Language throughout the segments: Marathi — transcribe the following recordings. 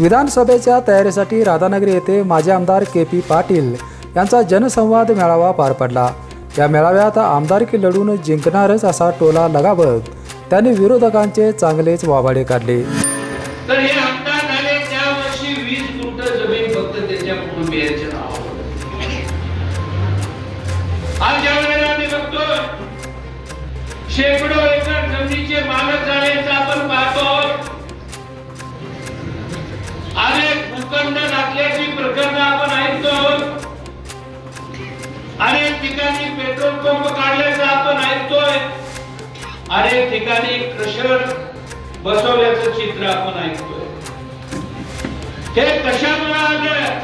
विधानसभेच्या तयारीसाठी राधानगरी येथे माजी आमदार के पी पाटील यांचा जनसंवाद मेळावा पार पडला. या मेळाव्यात आमदारकी लढून जिंकणारच असा टोला लगावत त्यांनी विरोधकांचे चांगलेच वाभाडे काढले. तर हे आमदार झाले त्या वर्षी वीस गुंठ जमीन फक्त त्याच्या कुटुंबियांच्या नावावर आज ज्या वेळेला आम्ही बघतो शेकडो एकर जमिनीचे मालक झाल्याचं आपण पाहतो. अनेक ठिकाणी पेट्रोल पंप काढल्याचं आपण ऐकतोय. अनेक ठिकाणी क्रशर बसवल्याचं चित्र आपण ऐकतोय. हे कशामुळे आलं?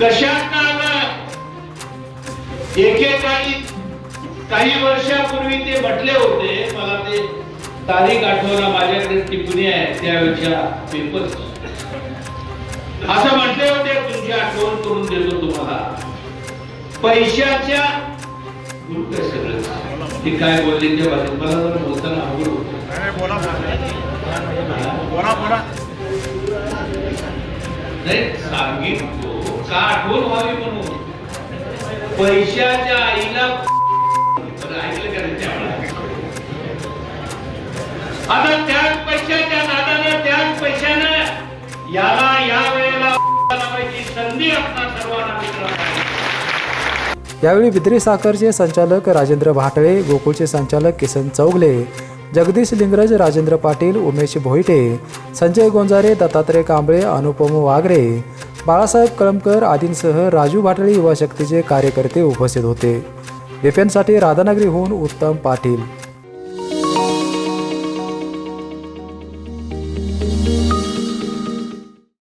कशात आलं? एकेकाळी काही वर्षापूर्वी ते म्हटले होते. मला ते तारीख आठवला माझ्याकडे टिप्पणी आहे त्यावेळच्या पेपर असं म्हटले होते तुमची आठवण करून देतो. पैशाच्या उलट सगळं. ते काय बोलले त्या भाषेत मला जरा बोलताना बोला नाही सांगितलो. का आठवण व्हावी म्हणून. पैशाच्या आईला ऐकलं का रे त्यावेळेला? आता त्याच पैशाच्या नादानं त्याच पैशानं याला या वेळेला संधी आपणा सर्वांना मित्रांनो. यावेळी बिद्री साखरचे संचालक राजेंद्र भाटळे गोकुळचे संचालक किसन चौगले जगदीश लिंगरज राजेंद्र पाटील उमेश भोईटे संजय गोंजारे दत्तात्रय कांबळे अनुपम वागरे बाळासाहेब कळमकर आदींसह राजू भाटळे युवा शक्तीचे कार्यकर्ते उपस्थित होते. विपेनसाठी राधानगरीहून उत्तम पाटील.